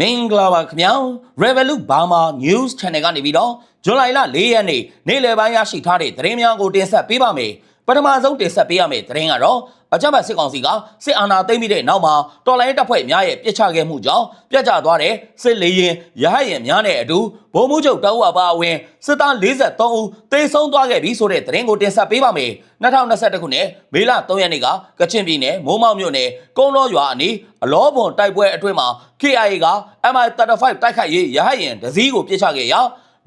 မင်္ဂလာပါခင်ဗျာ Revolut Burma News Channel ကနေပြီးတော့ဇွန်လ4ရက်နေ့နေ့လယ်ပိုင်းရရှိထားတဲ့သတင်းများကိုတင်ဆက်ပေးပါမယ် ပထမဆုံးတင်ဆက်ပေးရမယ့်သတင်းကတော့အကြမ်းဖက်စစ်ကောင်စီကစစ်အာဏာသိမ်းပြီးတဲ့နောက်မှာတော်လိုင်းတပ်ဖွဲ့များရဲ့ပြစ်ချခဲ့မှုကြောင့်ပြတ်ကျသွားတဲ့စစ်လေရင်ရဟတ်ရင်များနဲ့အတူဗိုလ်မှူးချုပ်တောက်ဝပါအဝင်စစ်သား43ဦးသေဆုံးသွားခဲ့ပြီဆိုတဲ့သတင်းကိုတင်ဆက်ပေးပါမယ်2021ခုနှစ်မေလ3ရက်နေ့ကကချင်ပြည်နယ်မိုးမောက်မြို့နယ်ကုန်းလောရွာအနီးအလောဘွန်တိုက်ပွဲအတွင်းမှာ KIA က MI35 တိုက်ခိုက်ရေးရဟတ်ရင်ဒဇီးကိုပြစ်ချခဲ့ရာ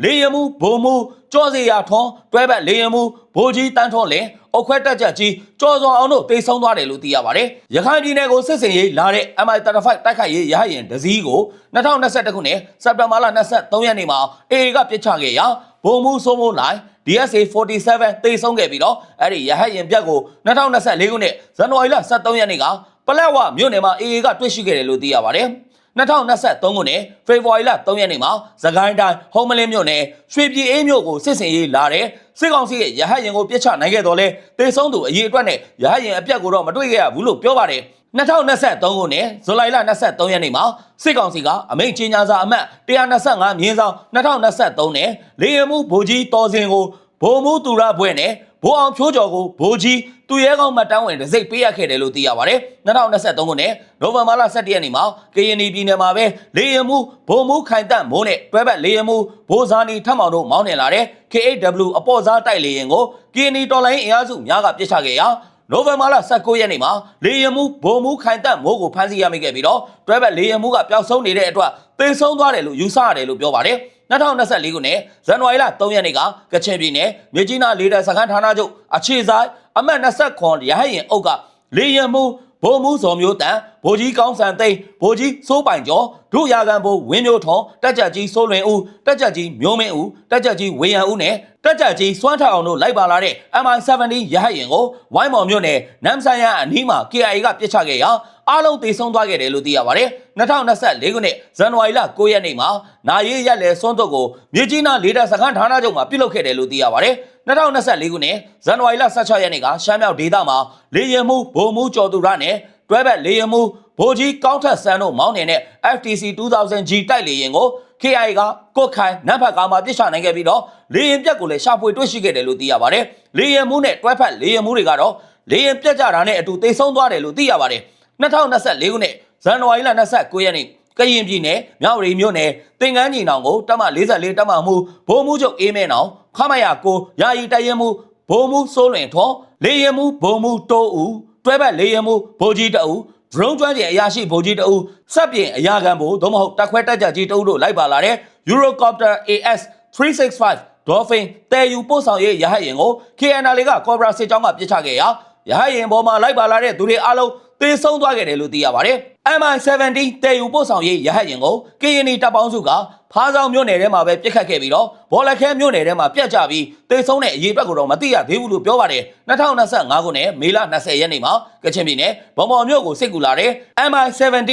လေယမှုဘုံမှုကြောစီယာထွန်းတွဲဘက်လေယမှုဘိုးကြီးတန်းထွန်းလင် အုတ်ခွဲတက်ချက်ကြီးကြော်စောအောင်တို့တိတ်ဆုံးသွားတယ်လို့သိရပါတယ်။ရခိုင်ပြည်နယ်ကိုစစ်စင်ရေးလာတဲ့ MI35 တိုက်ခိုက်ရေးရဟတ်ရင်ဒဇီးကို2021ခုနှစ်စက်တင်ဘာလ23ရက်နေ့မှာ AA ကပြစ်ချခဲ့ရာဘုံမှုစိုးမိုးလိုက် DSA 47တိတ်ဆုံးခဲ့ပြီးတော့အဲ့ဒီရဟတ်ရင်ပြက်ကို2024ခုနှစ်ဇန်နဝါရီလ23ရက်နေ့ကပလက်ဝမြို့နယ်မှာ AA ကတွေ့ရှိခဲ့တယ်လို့သိရပါတယ်။ 2023ခုနှစ်ဖေဖော်ဝါရီလ3ရက်နေ့မှာသခိုင်းတိုင်းဟုံးမလင်းမြို့နယ်ရွှေပြည်အေးမြို့ကိုစစ်စင်ရေးလာတဲ့စစ်ကောင်စီရဲ့ရဟတ်ရင်ကိုပြစ်ချနိုင်ခဲ့တော်လဲတေဆုံးသူအရေးအတွက်နဲ့ရဟတ်ရင်အပြက်ကိုတော့မတွေ့ခဲ့ရဘူးလို့ပြောပါတယ်2023ခုနှစ်ဇူလိုင်လ23ရက်နေ့မှာစစ်ကောင်စီကအမိန့်ကြေညာစာအမှတ်125မြင်းဆောင်2023နဲ့လေယာဉ်မှုဗိုလ်ကြီးတော်စင်ကိုဗိုလ်မှုသူရဘွဲ့နဲ့ဘိုးအောင်ဖြိုးကျော်ကိုဗိုလ်ကြီး သူရဲကောင်းမှတန်းဝင်တစိတ်ပေးရခဲ့တယ်လို့သိရပါတယ်2023ခုနှစ်နိုဝင်ဘာလ17ရက်နေ့မှာကရင်ပြည်နယ်မှာပဲလေယာဉ်မှုဗိုလ်မှုခိုင်တန့်မိုးနဲ့တွဲဘက်လေယာဉ်မှုဘိုးဇာနီထပ်မောင်တို့မောင်းနှင်လာတဲ့ KAW အပေါ်စားတိုက်လေယာဉ်ကိုကရင်တော်လိုင်းအင်အားစုများကပြစ်ချခဲ့ရာ နိုဝင်ဘာလ19ရက်နေ့မှာလေယာဉ်မှုဗိုလ်မှုခိုင်တန့်မိုးကိုဖမ်းဆီးရမိခဲ့ပြီးတော့တွဲဘက်လေယာဉ်မှုကပျောက်ဆုံးနေတဲ့အတွက်သေဆုံးသွားတယ်လို့ယူဆရတယ်လို့ပြောပါတယ်2024ခုနှစ်ဇန်နဝါရီလ3ရက်နေ့ကကချင်ပြည်နယ်မြေကြီးနားလေတပ်စခန်းဌာနချုပ်အခြေဆိုင်အမှတ်29ရဟတ်ရင်အုပ်ကလေရင်မှုဗိုလ်မှုစော်မျိုးတန်ဗိုလ်ကြီးကောင်းစံသိန်းဗိုလ်ကြီးစိုးပိုင်ကျော်ဒုရာကန်ဘိုးဝင်းမျိုးထွန်တက်ကြကြီးစိုးလွင်ဦးတက်ကြကြီးမျိုးမင်းဦးတက်ကြကြီးဝေယံဦးနဲ့တက်ကြကြီးစွမ်းထအောင်တို့လိုက်ပါလာတဲ့ MI70 ရဟတ်ရင်ကိုဝိုင်းမော်မြို့နယ်နမ်ဆိုင်ရန်အနီးမှာ KIA ကပြစ်ချခဲ့ရာအားလုံးသေဆုံးသွားခဲ့တယ်လို့သိရပါတယ်2024ခုနှစ်ဇန်နဝါရီလ9ရက်နေ့မှာနာရေးရက်လေစွန်းတော့ကိုမြေကြီးနားလေတပ်စခန်းဌာနချုပ်မှာပြုလုပ်ခဲ့တယ်လို့သိရပါတယ်2024ခုနှစ်ဇန်နဝါရီလ16ရက်နေ့ကရှမ်းမြောက်ဒေသမှာလေရင်မှုဗိုလ်မှုကျော်သူရနဲ့ တွဲဘက်လေရင်မှုဗိုလ်ကြီးကောင်းထက်ဆန်းတို့မောင်းနေတဲ့ FTC 2000G တိုက်လေရင်ကို KI ကကုတ်ခိုင်နတ်ဖက်ကားမှာပြစ်ချနိုင်ခဲ့ပြီးတော့လေရင်ပြက်ကိုလည်းရှာဖွေတွေ့ရှိခဲ့တယ်လို့သိရပါတယ်လေရင်မှုနဲ့တွဲဖက်လေရင်မှုတွေကတော့လေရင်ပြက်ကြတာနဲ့အတူတိတ်ဆုံးသွားတယ်လို့သိရပါတယ်2024ခုနှစ်ဇန်နဝါရီလ29ရက်နေ့ကရင်ပြည်နယ်မြောက်ရီမြို့နယ်တင်ကန်းညီနောင်ကိုတပ်မ44တပ်မမှုဗိုလ်မှူးချုပ်အေးမဲနောင်ခမရကိုယာယီတိုက်ရင်မှုဗိုလ်မှူးစိုးလွင်ထွန်လေရင်မှုဗိုလ်မှူးတိုးဦး တွဲဘက်လေရင်မှုဗိုလ်ကြီးတအူ drone ကျွမ်းကျင်အရာရှိဗိုလ်ကြီးတအူစက်ပြင်အရာခံဗိုလ်သို့မဟုတ်တက်ခွဲတက်ကြကြီးတအူတို့လိုက်ပါလာတဲ့ Eurocopter AS 365 Dolphin တဲယူပို့ဆောင်ရေးရဟတ်ယာဉ်ကို KNL က Cobra စစ်ကြောင်းကပြစ်ချခဲ့ရာရဟတ်ယာဉ်ပေါ်မှာလိုက်ပါလာတဲ့သူတွေအားလုံး သေဆုံးသွားခဲ့တယ်လို့သိရပါတယ်။ MI-17 တဲယူပို့ဆောင်ရေးရဟတ်ယာဉ်ကို KNI တပ်ပေါင်းစုကဖားဆောင်မြို့နယ်ထဲမှာပဲပြစ်ခတ်ခဲ့ပြီးတော့ဘော်လခဲမြို့နယ်ထဲမှာပြတ်ကျပြီးသေဆုံးတဲ့အရေးအတွက်ကိုတော့မသိရသေးဘူးလို့ပြောပါတယ်။2025ခုနှစ်မေလ20ရက်နေ့မှာကချင်ပြည်နယ်ဗမော်မြို့ကိုစစ်ကူလာတဲ့ MI-17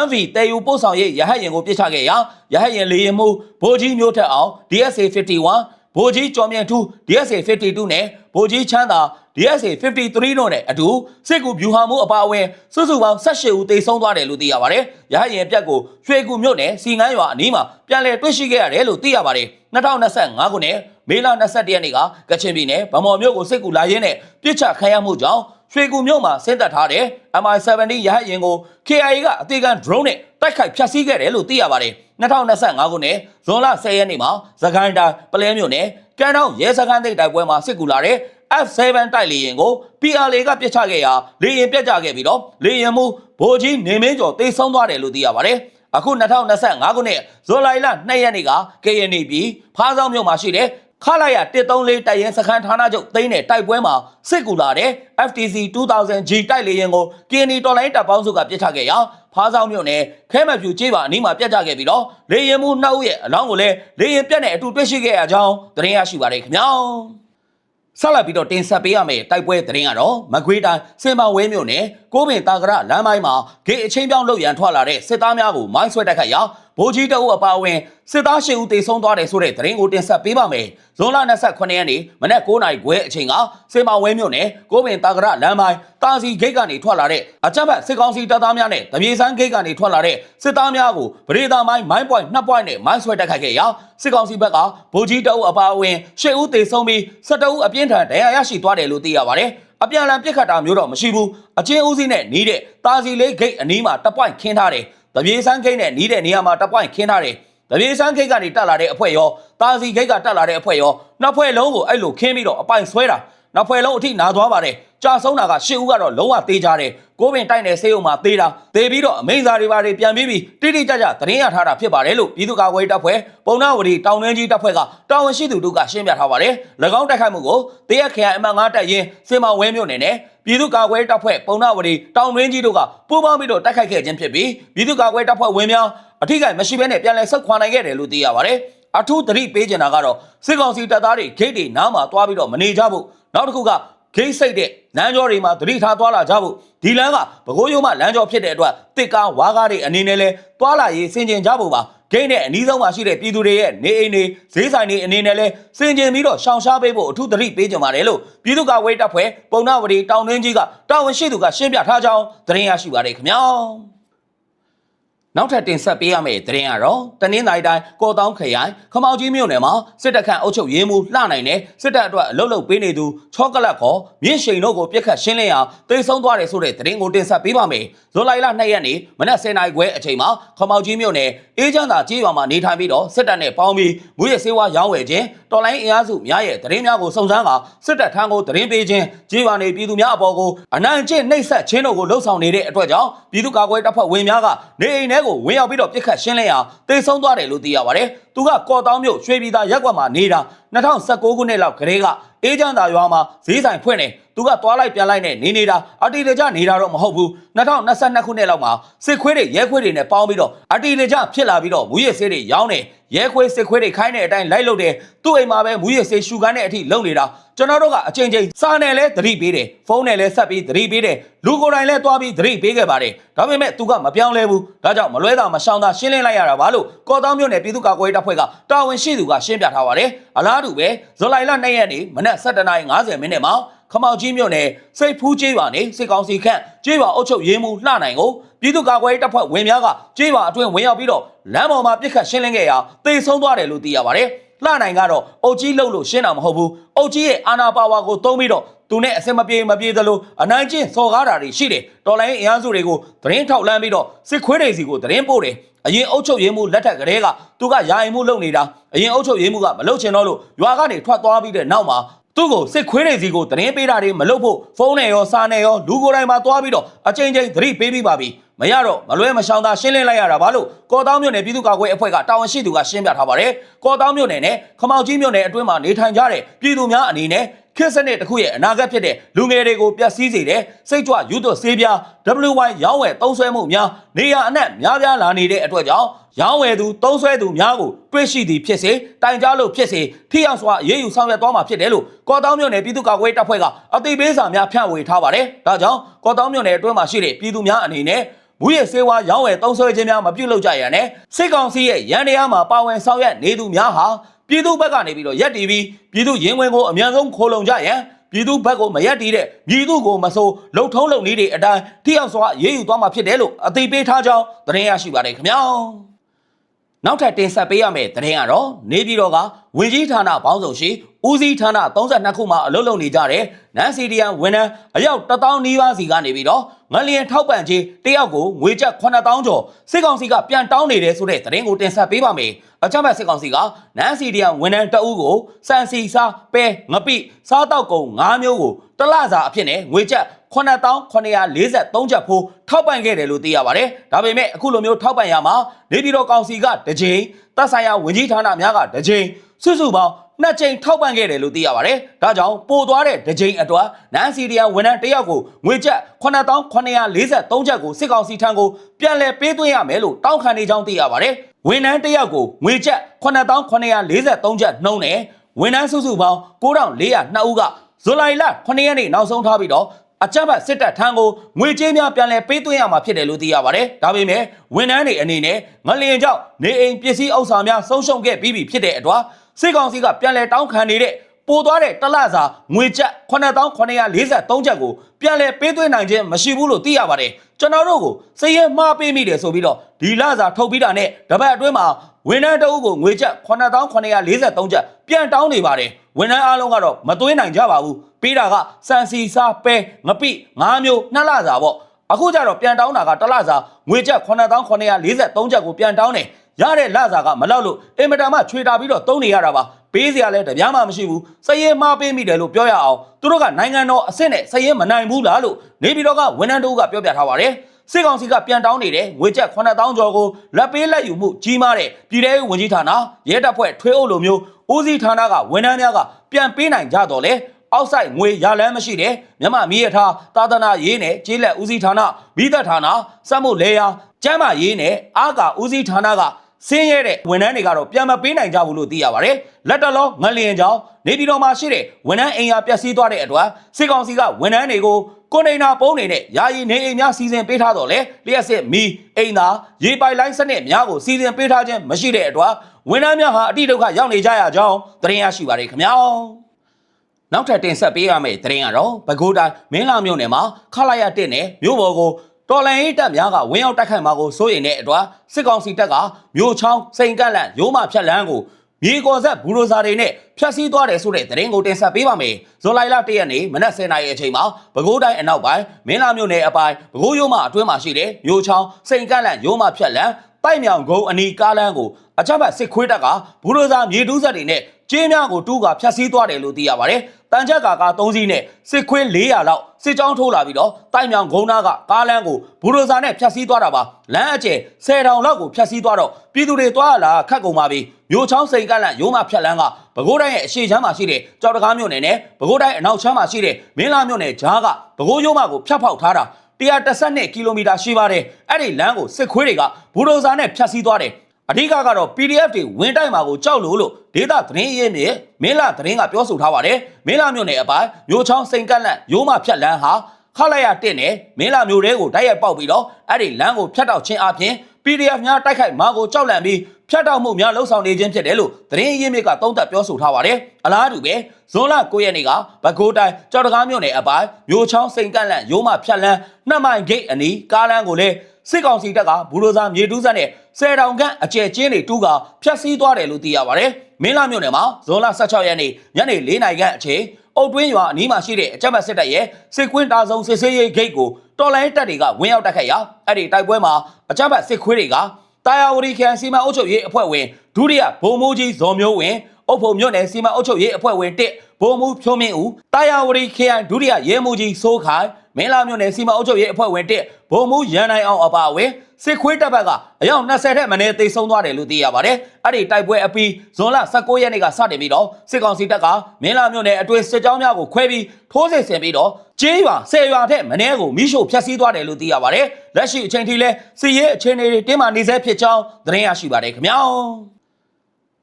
1V တဲယူပို့ဆောင်ရေးရဟတ်ယာဉ်ကိုပြစ်ချခဲ့ရာရဟတ်ယာဉ်လေယာဉ်မှုဗိုလ်ကြီးမျိုးထက်အောင် DSA 51ဗိုလ်ကြီးကျော်မြတ်ထူး DSA 52နဲ့ဗိုလ်ကြီးချမ်းသာ DSA 53တို့နဲ့အတူစစ်ကူဗျူဟာမှုအပါအဝင်စုစုပေါင်း18ဦးသေဆုံးသွားတယ်လို့သိရပါတယ်။ရဟရင်ပြက်ကိုရွှေကူမြို့နယ်စီငန်းရွာအနီးမှာပြန်လည်တွေ့ရှိခဲ့ရတယ်လို့သိရပါတယ်။2025ခုနှစ်မေလ21ရက်နေ့ကကချင်ပြည်နယ်ဗမော်မြို့ကိုစစ်ကူလာရင်းနဲ့ပြစ်ချခံရမှုကြောင့်ရွှေကူမြို့မှာဆင်းသက်ထားတဲ့ MI-70 ရဟတ်ရင်ကို KIA ကအသေးခံ drone နဲ့တိုက်ခိုက်ဖျက်ဆီးခဲ့တယ်လို့သိရပါတယ်။2025ခုနှစ်ဇွန်လ10ရက်နေ့မှာသခိုင်းတိုင်းပလဲမြို့နယ်ကမ်းတောင်ရဲစခန်းသိတိုက်ပွဲမှာစစ်ကူလာတဲ့ F7 တိုက်လေယာဉ်ကို PRA ကပြစ်ချခဲ့ရာလေယာဉ်ပြတ်ကျခဲ့ပြီးတော့လေယာဉ်မူဗိုလ်ကြီးနေမင်းကျော်တိတ်ဆုံးသွားတယ်လို့သိရပါတယ်။အခု2025ခုနှစ်ဇွန်လလ2ရက်နေ့က KNY ပြည်ဖားဆောင်မြို့မှာရှိတဲ့ခလာရ134တိုက်ရင်စခန်းဌာနချုပ်သိမ်းတဲ့တိုက်ပွဲမှာစစ်ကူလာတဲ့ FTC 2000G တိုက်လေယာဉ်ကို KNY တော်လိုင်းတပ်ပေါင်းစုကပြစ်ချခဲ့ရာဖားဆောင်မြို့နယ်ခဲမပြူကျေးပါအနီးမှာပြတ်ကျခဲ့ပြီးတော့လေရင်မှုနှစ်ဦးရဲ့အလောင်းကိုလည်းလေရင်ပြတ်နဲ့အတူတွေ့ရှိခဲ့ရကြောင်းသတင်းရရှိပါတယ်ခင်ဗျာ ဆက်လက်ပြီးတော့တင်ဆက်ပေးရမယ့်တိုက်ပွဲသတင်းကတော့မကွေးတိုင်းစင်ပါဝဲမြို့နယ်ကိုပင်တာကရလမ်းပိုင်းမှာဂေအချင်းပြောင်းလုပ်ရန်ထွက်လာတဲ့စစ်သားများကိုမိုင်းဆွဲတိုက်ခိုက်ရာ ဗိုလ်ကြီးတအုပ်အပါအဝင်စစ်သား၈ဦးတေဆုံးသွားတယ်ဆိုတဲ့သတင်းကိုတင်ဆက်ပေးပါမယ်။ဇွန်လ28ရက်နေ့မနက်9:00နာရီခွဲအချိန်ကစေမဝဲမြို့နယ်ကိုပင်တာကရလမ်းပိုင်းတာစီဂိတ်ကနေထွက်လာတဲ့အကြမ်းဖက်စစ်ကောင်စီတပ်သားများနဲ့တပြေစန်းဂိတ်ကနေထွက်လာတဲ့စစ်သားများကိုပရိသာမိုင်းမိုင်းပွိုင်2ပွိုင်နဲ့မိုင်းဆွဲတိုက်ခိုက်ခဲ့ရာစစ်ကောင်စီဘက်ကဗိုလ်ကြီးတအုပ်အပါအဝင်၈ဦးတေဆုံးပြီး12ဦးအပြင်းထန်ဒဏ်ရာရရှိသွားတယ်လို့သိရပါတယ်။အပြန်အလှန်ပြစ်ခတ်တာမျိုးတော့မရှိဘူးအချင်းဦးစီးနဲ့နီးတဲ့တာစီလေးဂိတ်အနီးမှာတပွိုင်ခင်းထားတယ် တပြေစန်းဂိတ်နဲ့နီးတဲ့နေရာမှာတပွိုင်ခင်းထားတယ်တပြေစန်းဂိတ်ကနေတက်လာတဲ့အဖွဲရောတာစီဂိတ်ကတက်လာတဲ့အဖွဲရောနှစ်ဖွဲလုံးကိုအဲ့လိုခင်းပြီးတော့အပိုင်ဆွဲတာ နောက်ဖွဲလုံးအထိနာသွားပါတယ်ကြာဆုံးတာကရှစ်ဦးကတော့လုံးဝသေးကြတယ်ကိုပင်တိုက်နယ်ဆေးရုံမှာသေးတာသေပြီးတော့အမိန်စာတွေပါတွေပြန်ပြီးပြီးတိတိကျကျသတင်းရထားတာဖြစ်ပါတယ်လို့ပြည်သူ့ကာကွယ်ရေးတပ်ဖွဲ့ပုံနာဝတီတောင်တွင်းကြီးတပ်ဖွဲ့ကတာဝန်ရှိသူတို့ကရှင်းပြထားပါတယ်၎င်းတိုက်ခိုက်မှုကိုတရက်ခရိုင်အမှတ်9တပ်ရင်းစေမဝဲမြို့နယ်နဲ့ပြည်သူ့ကာကွယ်ရေးတပ်ဖွဲ့ပုံနာဝတီတောင်တွင်းကြီးတို့ကပူးပေါင်းပြီးတော့တိုက်ခိုက်ခဲ့ခြင်းဖြစ်ပြီးပြည်သူ့ကာကွယ်ရေးတပ်ဖွဲ့ဝင်များအထိကိမရှိဘဲနဲ့ပြန်လည်ဆုတ်ခွာနိုင်ခဲ့တယ်လို့သိရပါတယ် အထူးသတိပေးချင်တာကတော့စစ်ကောင်စီတပ်သားတွေဂိတ်တွေနားမှာတွားပြီးတော့မနေကြဘူးနောက်တစ်ခုကဂိတ်စိတ်တဲ့လမ်းကြောတွေမှာသတိထားသွားလာကြဖို့ဒီလမ်းကဘကိုးရုံးမှလမ်းကြောဖြစ်တဲ့အတွက်တစ်ကားဝါးကားတွေအနေနဲ့လဲတွားလာရေးစင်ကျင်ကြဖို့ပါဂိတ်နဲ့အနီးဆုံးမှာရှိတဲ့ပြည်သူတွေရဲ့နေအိမ်တွေဈေးဆိုင်တွေအနေနဲ့လဲစင်ကျင်ပြီးတော့ရှောင်ရှားပေးဖို့အထူးသတိပေးကြပါတယ်လို့ပြည်သူ့ကာကွယ်တပ်ဖွဲ့ပုံနာဝတီတောင်တွင်းကြီးကတာဝန်ရှိသူကရှင်းပြထားကြောင်းသတင်းရရှိပါတယ်ခင်ဗျာ နောက်ထပ်တင်ဆက်ပေးရမယ့်သတင်းကတော့တနင်္သာရီတိုင်းကော်တောင်းခရိုင်ခမောက်ကြီးမြို့နယ်မှာစစ်တပ်ခန့်အုပ်ချုပ်ရေးမှူးလှနိုင်တဲ့စစ်တပ်အတွက်အလုပ်လုပ်ပေးနေသူချောကလက်ခေါ်မြင့်ရှိန်တို့ကိုပြစ်ခတ်ရှင်းလင်းရာတိတ်ဆုံးသွားတယ်ဆိုတဲ့သတင်းကိုတင်ဆက်ပေးပါမယ်။ဇွန်လ2ရက်နေ့မနက်10:00နာရီခွဲအချိန်မှာခမောက်ကြီးမြို့နယ်အေးချမ်းသာကြေးရွာမှာနေထိုင်ပြီးတော့စစ်တပ်နဲ့ပေါင်းပြီးမူရစေဝါရောင်းဝယ်ခြင်းတော်လိုင်းအင်အားစုများရဲ့သတင်းများကိုစုံစမ်းကာစစ်တပ်ထံကိုသတင်းပေးခြင်းကြေးရွာနေပြည်သူများအပေါ်ကိုအနိုင်ကျင့်နှိပ်စက်ခြင်းတို့ကိုလှုံ့ဆော်နေတဲ့အတွက်ကြောင့်ပြည်သူ့ကာကွယ်တပ်ဖွဲ့ဝင်များကနေအိမ်ထဲကိုဝင်ရောက်ပြီးတော့ပြစ်ခတ်ရှင်းလင်းရာတိတ်ဆုံးသွားတယ်လို့သိရပါတယ်။သူကကော်တောင်းမြို့ရွှေပြည်သာရက်ကွက်မှာနေတာ2019ခုနှစ်လောက်ကလေးကအေးချမ်းသာရွာမှာဈေးဆိုင်ဖွင့်နေသူကသွားလိုက်ပြန်လိုက်နဲ့နေနေတာအတီတကြနေတာတော့မဟုတ်ဘူး2022ခုနှစ်လောက်မှာစစ်ခွေးတွေရဲခွေးတွေနဲ့ပေါင်းပြီးတော့အတီတကြဖြစ်လာပြီးတော့မူရစ်ဆေးတွေရောင်းနေ ရဲခွေးစစ်ခွေးတွေခိုင်းတဲ့အတိုင်းလိုက်လုပ်တယ်သူ့အိမ်မှာပဲမူရစ်ဆေးရှူကန်းတဲ့အထိလုပ်နေတာကျွန်တော်တို့ကအချိန်ချင်းစာနဲ့လဲသတိပေးတယ်ဖုန်းနဲ့လဲဆက်ပြီးသတိပေးတယ်လူကိုယ်တိုင်လဲတွားပြီးသတိပေးခဲ့ပါတယ်ဒါပေမဲ့သူကမပြောင်းလဲဘူးဒါကြောင့်မလွဲတာမရှောင်တာရှင်းလင်းလိုက်ရတာပါလို့ကော်တောင်းမြို့နယ်ပြည်သူ့ကာကွယ်ရေးတပ်ဖွဲ့ကတာဝန်ရှိသူကရှင်းပြထားပါတယ်အလားတူပဲဇူလိုင်လ2ရက်နေ့မနက်7:50မိနစ်မှာခမောက်ကြီးမြို့နယ်စိတ်ဖူးကျေးရွာနေစစ်ကောင်စီခန့်ကျေးရွာအုပ်ချုပ်ရေးမှူးလှနိုင်ကိုပြည်သူ့ကာကွယ်ရေးတပ်ဖွဲ့ဝင်များကကျေးရွာအတွင်းဝင်ရောက်ပြီးတော့ လမ်းပေါ်မှာပြစ်ခတ်ရှင်းလင်းခဲ့ရာတေဆုံးသွားတယ်လို့သိရပါတယ်လှနိုင်ကတော့အုတ်ကြီးလှုပ်လို့ရှင်းတာမဟုတ်ဘူးအုတ်ကြီးရဲ့အာနာပါဝါကိုသုံးပြီးတော့သူနဲ့အစင်မပြေမပြေသလိုအနိုင်ကျင့်စော်ကားတာတွေရှိတယ်တော်လိုင်းအင်အားစုတွေကိုသတင်းထောက်လမ်းပြီးတော့စစ်ခွေးတွေစီကိုသတင်းပို့တယ်အရင်အုပ်ချုပ်ရေးမှုလက်ထက်ကလေးကသူကယာယီမှုလုပ်နေတာအရင်အုပ်ချုပ်ရေးမှုကမလုပ်ချင်တော့လို့ရွာကနေထွက်သွားပြီးတဲ့နောက်မှာသူ့ကိုစစ်ခွေးတွေစီကိုသတင်းပေးတာတွေမလုပ်ဖို့ဖုန်းနဲ့ရောစာနဲ့ရောလူကိုယ်တိုင်မှာသွားပြီးတော့အချိန်ချင်းသတိပေးပြီးပါပြီ မရတော့မလွဲမရှောင်သာရှင်းလင်းလိုက်ရတာပါလို့ကော်တောင်းမြို့နယ်ပြည်သူ့ကာကွယ်အဖွဲ့ကတာဝန်ရှိသူကရှင်းပြထားပါတယ်ကော်တောင်းမြို့နယ်နဲ့ခမောက်ကြီးမြို့နယ်အတွင်းမှာနေထိုင်ကြတဲ့ပြည်သူများအနေနဲ့ခစ်စနစ်တစ်ခုရဲ့အနာဂတ်ဖြစ်တဲ့လူငယ်တွေကိုပျက်စီးစေတဲ့စိတ်ကြွယူသွဆေးပြား WY ရောင်းဝယ်သုံးဆွဲမှုများနေရအနှံ့များပြားလာနေတဲ့အတွက်ကြောင့်ရောင်းဝယ်သူသုံးဆွဲသူများကိုတွေ့ရှိသည်ဖြစ်စေတိုင်ကြားလို့ဖြစ်စေထိရောက်စွာအေးအေးယူဆောင်ရွက်သွားမှာဖြစ်တယ်လို့ကော်တောင်းမြို့နယ်ပြည်သူ့ကာကွယ်ရေးတပ်ဖွဲ့ကအသိပေးစာများဖြန့်ဝေထားပါတယ်။ဒါကြောင့် ကော်တောင်းမြို့နယ်အတွင်းမှာရှိတဲ့ပြည်သူများအနေနဲ့မူရစေဝါရောင်းဝယ်သုံးဆွဲခြင်းများမပြုလုပ်ကြရနဲ့စစ်ကောင်စီရဲ့ရန်တရားမှာပါဝင်ဆောင်ရွက်နေသူများဟာပြည်သူဘက်ကနေပြီးတော့ရက်တီပြီးပြည်သူရင်ဝင်ကိုအမြန်ဆုံးခိုးလုံကြရန်ပြည်သူဘက်ကိုမရက်တီးတဲ့ပြည်သူကိုမဆိုးလှုပ်ထုံးလုံနေတဲ့အတိုင်းထိရောက်စွာရေးယူသွားမှာဖြစ်တယ်လို့အသိပေးထားကြောင်းသတင်းရရှိပါတယ်ခင်ဗျာနောက်ထပ်တင်ဆက်ပေးရမယ့်သတင်းကတော့နေပြည်တော်ကဝင်ကြီးဌာနပေါင်းစုံရှိ ဦးစီးဌာန32ခုမှအလုပ်လုပ်နေကြတဲ့နန်စီဒီယန်ဝန်ထမ်းအယောက်1000နီးပါးစီကနေပြီးတော့ငလျင်ထောက်ပံ့ခြင်းတယောက်ကိုငွေကျပ်9000ကျော်စစ်ကောင်စီကပြန်တောင်းနေတယ်ဆိုတဲ့သတင်းကိုတင်ဆက်ပေးပါမယ်။အကြမ်းဖက်စစ်ကောင်စီကနန်စီဒီယန်ဝန်ထမ်းတအုပ်ကိုစံစီစားပဲငပိစားတောက်ကုန်၅မျိုးကိုတစ်လစာအဖြစ်နဲ့ငွေကျပ်9943ကျပ်ဖိုးထောက်ပံ့ခဲ့တယ်လို့သိရပါတယ်။ဒါပေမဲ့အခုလိုမျိုးထောက်ပံ့ရမှာနေပြည်တော်ကောင်စီကတစ်ကြိမ်တပ်ဆိုင်ရာဝန်ကြီးဌာနများကတစ်ကြိမ်စုစုပေါင်း နှစ်ကြိမ်ထောက်ပံ့ခဲ့တယ်လို့သိရပါတယ်။ဒါကြောင့်ပိုသွားတဲ့တစ်ကြိမ်အတွက်နန်စီဒီယန်ဝန်ထမ်းတစ်ယောက်ကိုငွေကျပ်9943ကျပ်ကိုစစ်ကောင်စီထံကိုပြန်လည်ပေးသွင်းရမယ်လို့တောင်းခံနေကြောင်းသိရပါတယ်။ဝန်ထမ်းတစ်ယောက်ကိုငွေကျပ်9943ကျပ်နှုန်းနဲ့ဝန်ထမ်းစုစုပေါင်း9402ဦးကဇူလိုင်လ9ရက်နေ့နောက်ဆုံးထားပြီးတော့အကြမ်းဖက်စစ်တပ်ထံကိုငွေကြေးများပြန်လည်ပေးသွင်းရမှာဖြစ်တယ်လို့သိရပါတယ်။ဒါပေမဲ့ဝန်ထမ်းတွေအနေနဲ့ငလျင်ကြောင့်နေအိမ်ပစ္စည်းဥစ္စာများဆုံးရှုံးခဲ့ပြီးပြီဖြစ်တဲ့အတွက် စစ်ကောင်စီကပြန်လည်တောင်းခံနေတဲ့ပိုသွားတဲ့တစ်လစာငွေကျပ်9943ကျပ်ကိုပြန်လည်ပေးသွင်းနိုင်ခြင်းမရှိဘူးလို့သိရပါတယ်။ကျွန်တော်တို့ကိုစည်ရဲမှားပေးမိတယ်ဆိုပြီးတော့ဒီလစာထုတ်ပြီးတာနဲ့တပတ်အတွင်းမှာဝန်ထမ်းတအုပ်ကိုငွေကျပ်9943ကျပ်ပြန်တောင်းနေပါတယ်။ဝန်ထမ်းအားလုံးကတော့မသွင်းနိုင်ကြပါဘူး။ပြီးတာကစန်စီစာပဲငပိငါးမျိုးနှစ်လစာပေါ့။အခုကျတော့ပြန်တောင်းတာကတစ်လစာငွေကျပ်9943ကျပ်ကိုပြန်တောင်းတယ်။ ရတဲ့လစာကမလောက်လို့အင်မတန်မှချွေတာပြီးတော့တုံးနေရတာပါပေးစရာလည်းတပြားမှမရှိဘူးစည်ရင်မှားပေးမိတယ်လို့ပြောရအောင်သူတို့ကနိုင်ငံတော်အဆင့်နဲ့စည်ရင်မနိုင်ဘူးလားလို့နေပြည်တော်ကဝန်ထမ်းတို့ကပြောပြထားပါတယ်စစ်ကောင်စီကပြန်တောင်းနေတဲ့ငွေကျပ်9000ကျော်ကိုလက်ပေးလက်ယူမှုကြီးမားတဲ့ပြည်ထောင်စုဝန်ကြီးဌာနရဲတပ်ဖွဲ့ထွေးအုပ်လိုမျိုးဦးစီးဌာနကဝန်ထမ်းများကပြန်ပေးနိုင်ကြတော့လေအောက်ဆိုင်ငွေရလန်းမရှိတဲ့မြမမီးရထားသာသနာရေးနဲ့ကျေးလက်ဦးစီးဌာနမိသက်ဌာနစက်မှုလေယာကျမ်းမာရေးနဲ့အာကာဦးစီးဌာနက ဆင်းရဲတဲ့ဝန်ထမ်းတွေကတော့ပြန်မပေးနိုင်ကြဘူးလို့သိရပါတယ်။လက်တလောငလျင်ကြောင့်နေပြည်တော်မှာရှိတဲ့ဝန်ထမ်းအိမ်ယာပျက်စီးသွားတဲ့အတွက်စစ်ကောင်စီကဝန်ထမ်းတွေကိုကွန်တိန်နာပုံးနေနဲ့ယာယီနေအိမ်များစီစဉ်ပေးထားတော့လေလျှက်စစ်မီအိမ်သာရေပိုက်လိုင်းစနစ်များကိုစီစဉ်ပေးထားခြင်းမရှိတဲ့အတွက်ဝန်ထမ်းများဟာအတိဒုက္ခရောက်နေကြရကြောင်းသတင်းရရှိပါတယ်ခင်ဗျာ။နောက်ထပ်တင်ဆက်ပေးရမယ့်သတင်းကတော့ပဲခူးတိုင်းမင်းလာမြို့နယ်မှာခလာရတက်နဲ့မြို့ပေါ်ကို တော်လန်ရေးတပ်များကဝင်းရောက်တိုက်ခိုက်မှာကိုစိုးရိမ်တဲ့အတွက်စစ်ကောင်စီတပ်ကမြို့ချောင်းစိန်ကန့်လန့်ရိုးမဖြတ်လန်းကိုမြေကော်ဆက်ဘူရိုဇာတွေနဲ့ဖျက်ဆီးသွားတယ်ဆိုတဲ့သတင်းကိုတင်ဆက်ပေးပါမယ်။ဇွန်လလ1ရက်နေ့မနက်10:00နာရီအချိန်မှာပဲခူးတိုင်းအနောက်ပိုင်းမင်းလာမြို့နယ်အပိုင်းပဲခူးရိုးမအတွင်းမှာရှိတဲ့မြို့ချောင်းစိန်ကန့်လန့်ရိုးမဖြတ်လန်းတိုက်မြောင်ကုန်းအနီးကားလမ်းကိုအကြမ်းဖက်စစ်ခွေးတပ်ကဘူရိုဇာမြေတူးဆက်တွေနဲ့ကျင်းများကိုတူးကဖျက်ဆီးသွားတယ်လို့သိရပါတယ်။ တန်ချက်ကာက3စီးနဲ့စစ်ခွေး400လောက်စစ်ကြောင်းထိုးလာပြီးတော့တိုက်မြောင်ဂုံနာကကားလမ်းကိုဘူရိုဇာနဲ့ဖျက်ဆီးသွားတာပါ။လမ်းအကျယ်10တောင်လောက်ကိုဖျက်ဆီးသွားတော့ပြည်သူတွေသွားလာခတ်ကုန်ပါပြီ။မြို့ချောင်းစိန်ကန့်လန့်ရိုးမဖြတ်လန်းကပဲခူးတိုင်းရဲ့အရှေ့ချမ်းမှာရှိတဲ့ကြောက်တကားမြို့နယ်နဲ့ပဲခူးတိုင်းအနောက်ချမ်းမှာရှိတဲ့မင်းလာမြို့နယ်ဂျားကပဲခူးရိုးမကိုဖျက်ဖောက်ထားတာ132ကီလိုမီတာရှိပါတယ်။အဲ့ဒီလမ်းကိုစစ်ခွေးတွေကဘူရိုဇာနဲ့ဖျက်ဆီးသွားတယ်။ အဓိကကတော့ PDF တွေဝင်တိုက်မှာကိုကြောက်လို့လို့ဒေတာသတင်းရင်းနဲ့မင်းလာသတင်းကပြောဆိုထားပါတယ်မင်းလာမြို့နယ်အပိုင်းမြို့ချောင်းစိန်ကက်လန့်ရိုးမဖြတ်လန်းဟာခလိုက်ရတက်နဲ့မင်းလာမြို့တဲကိုတိုက်ရိုက်ပေါက်ပြီးတော့အဲ့ဒီလမ်းကိုဖြတ်တောက်ခြင်းအပြင် PDF များတိုက်ခိုက်မှာကိုကြောက်လန့်ပြီးဖြတ်တောက်မှုများလှုံ့ဆော်နေခြင်းဖြစ်တယ်လို့သတင်းရင်းမြစ်ကသုံးသပ်ပြောဆိုထားပါတယ်အလားတူပဲဇွန်လ9ရက်နေ့ကဘကိုးတိုင်းကြောက်တကားမြို့နယ်အပိုင်းမြို့ချောင်းစိန်ကက်လန့်ရိုးမဖြတ်လန်းနှစ်မိုင်ဂိတ်အနီးကားလမ်းကိုလည်း စစ်ကောင်စီတပ်ကဘူရိုဇာမြေတူးစက်နဲ့ဆယ်တောင်ခန့်အကျယ်ကျင်းတွေတူးကဖျက်ဆီးသွားတယ်လို့သိရပါတယ်။မင်းလာမြို့နယ်မှာဇွန်လ16ရက်နေ့ညနေ4နာရီခန့်အချိန်အုတ်တွင်းရွာအနီးမှာရှိတဲ့အကြမ်းဖက်စစ်တပ်ရဲ့စစ်ကွင်းတာဆုံးစစ်ဆေးရေးဂိတ်ကိုတော်လိုင်းတပ်တွေကဝင်ရောက်တိုက်ခိုက်ရာအဲ့ဒီတိုက်ပွဲမှာအကြမ်းဖက်စစ်ခွေးတွေကတာယာဝတီခရိုင်စီမံအုပ်ချုပ်ရေးအဖွဲ့ဝင်ဒုတိယဗိုလ်မှူးကြီးဇော်မျိုးဝင်းအုပ်ဖို့မြို့နယ်စီမံအုပ်ချုပ်ရေးအဖွဲ့ဝင်1ဗိုလ်မှူးဖြိုးမင်းဦးတာယာဝတီခရိုင်ဒုတိယရဲမှူးကြီးစိုးခိုင် မင်းလာမြို့နယ်စီမံအုပ်ချုပ်ရေးအဖွဲ့ဝင်1ဗိုလ်မှူးရန်နိုင်အောင်အပါအဝင်စစ်ခွေးတပ်ဘက်ကအယောက်20ထက်မနည်းသေဆုံးသွားတယ်လို့သိရပါတယ်။အဲ့ဒီတိုက်ပွဲအပြီးဇွန်လ19ရက်နေ့ကစတင်ပြီးတော့စစ်ကောင်စီတပ်ကမင်းလာမြို့နယ်အတွင်းစစ်ကြောင်းများကိုခွဲပြီးထိုးစစ်ဆင်ပြီးတော့ကျေးရွာဆယ်ရွာထက်မနည်းကိုမိရှို့ဖျက်ဆီးသွားတယ်လို့သိရပါတယ်။လက်ရှိအချိန်ထိလဲစစ်ရေးအခြေအနေတွေတင်းမာနေဆဲဖြစ်ကြောင်းသတင်းရရှိပါတယ်ခင်ဗျာ။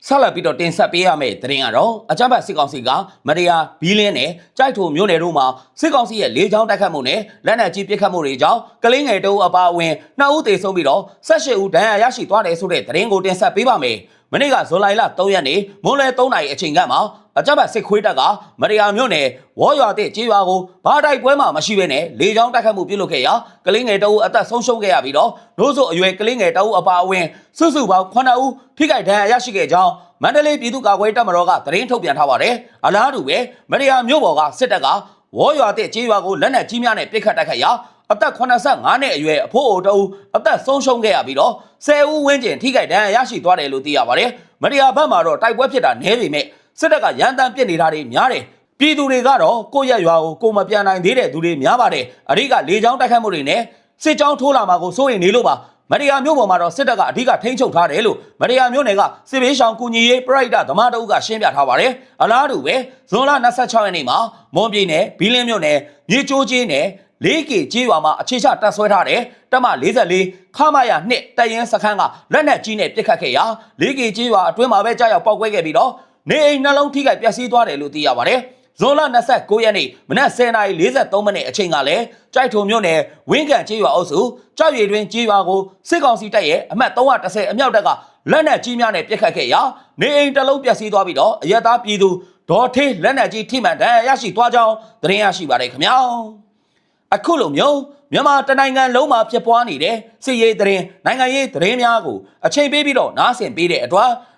ဆက်လက်ပြီးတော့တင်ဆက်ပေးရမယ့်သတင်းကတော့အကြမ်းဖက်စစ်ကောင်စီကမရယာဘီလင်းနဲ့ကြိုက်ထိုမြို့နယ်တို့မှာစစ်ကောင်စီရဲ့လေကြောင်းတိုက်ခတ်မှုနဲ့လက်နက်ကြီးပစ်ခတ်မှုတွေကြောင့်ကလင်းငယ်တို့အပါအဝင်နှစ်ဦးသေဆုံးပြီးတော့18ဦးဒဏ်ရာရရှိသွားတယ်ဆိုတဲ့သတင်းကိုတင်ဆက်ပေးပါမယ်။မနေ့ကဇွန်လ3ရက်နေ့မွန်းလယ်3နာရီအချိန်ကမှ အကြမ်းဖက်စစ်ခွေးတပ်ကမရယာမြို့နယ်ဝေါ်ရွာတဲ့ကြေးရွာကိုဘာတိုက်ပွဲမှမရှိဘဲနဲ့လေကြောင်းတိုက်ခတ်မှုပြုလုပ်ခဲ့ရာကလင်းငယ်တအုပ်အသက်ဆုံးရှုံးခဲ့ရပြီးတော့နိုးစို့အရွယ်ကလင်းငယ်တအုပ်အပါအဝင်စုစုပေါင်း9ဦးထိခိုက်ဒဏ်ရာရရှိခဲ့ကြောင်းမန္တလေးပြည်သူ့ကာကွယ်တပ်မတော်ကသတင်းထုတ်ပြန်ထားပါတယ်။အလားတူပဲမရယာမြို့ပေါ်ကစစ်တပ်ကဝေါ်ရွာတဲ့ကြေးရွာကိုလက်နက်ကြီးများနဲ့ပစ်ခတ်တိုက်ခိုက်ရာအသက်85နှစ်အရွယ်အဖိုးအိုတအုပ်အသက်ဆုံးရှုံးခဲ့ရပြီးတော့10ဦးဝန်းကျင်ထိခိုက်ဒဏ်ရာရရှိသွားတယ်လို့သိရပါတယ်။မရယာဘက်မှာတော့တိုက်ပွဲဖြစ်တာနည်းပေမဲ့ စစ်တပ်ကရန်တမ်းပစ်နေတာတွေများတယ်။ပြည်သူတွေကတော့ကိုယ့်ရက်ရွာကိုကိုမပြန်နိုင်သေးတဲ့သူတွေများပါတယ်။အဓိကလေကြောင်းတိုက်ခတ်မှုတွေနဲ့စစ်ကြောင်းထိုးလာမှာကိုစိုးရိမ်နေလို့ပါ။မရယာမြို့ပေါ်မှာတော့စစ်တပ်ကအဓိကထိန်းချုပ်ထားတယ်လို့မရယာမြို့နယ်ကစစ်ဘေးရှောင်ကူညီရေးပရိုက်တာဓမ္မတအုပ်ကရှင်းပြထားပါတယ်။အလားတူပဲဇွန်လ26ရက်နေ့မှာမွန်ပြည်နယ်ဘီလင်းမြို့နယ်မြေကျိုးချင်းနယ် 4K ကြေးရွာမှာအခြေချတပ်ဆွဲထားတဲ့တပ်မ44ခမာယာ2တပ်ရင်းစခန်းကလက်နက်ကြီးနဲ့ပစ်ခတ်ခဲ့ရာ 4K ကြေးရွာအတွင်းမှာပဲကြားရောက်ပောက်ကွဲခဲ့ပြီးတော့ နေအိမ်နှလုံးထိခိုက်ပျက်စီးသွားတယ်လို့သိရပါတယ်ဇွန်လ29ရက်နေ့မနက်10:43မိနစ်အချိန်ကလည်းကြိုက်ထုံမြို့နယ်ဝင်းကန်ကျေးရွာအုပ်စုကြောက်ရည်တွင်ကျေးရွာကိုစစ်ကောင်စီတပ်ရဲ့အမှတ်330အမြောက်တပ်ကလက်နက်ကြီးများနဲ့ပစ်ခတ်ခဲ့ရာနေအိမ်တစ်လုံးပျက်စီးသွားပြီးတော့အရသားပြည်သူဒေါ်ထေးလက်နက်ကြီးထိမှန်ဒဏ်ရာရရှိသွားကြောင်းသတင်းရရှိပါတယ်ခင်ဗျာအခုလိုမျိုးမြန်မာတနိုင်ငံလုံးမှာဖြစ်ပွားနေတဲ့စစ်ရေးသတင်းနိုင်ငံရေးသတင်းများကိုအချိန်ပေးပြီးတော့နားဆင်ပေးတဲ့အတွက်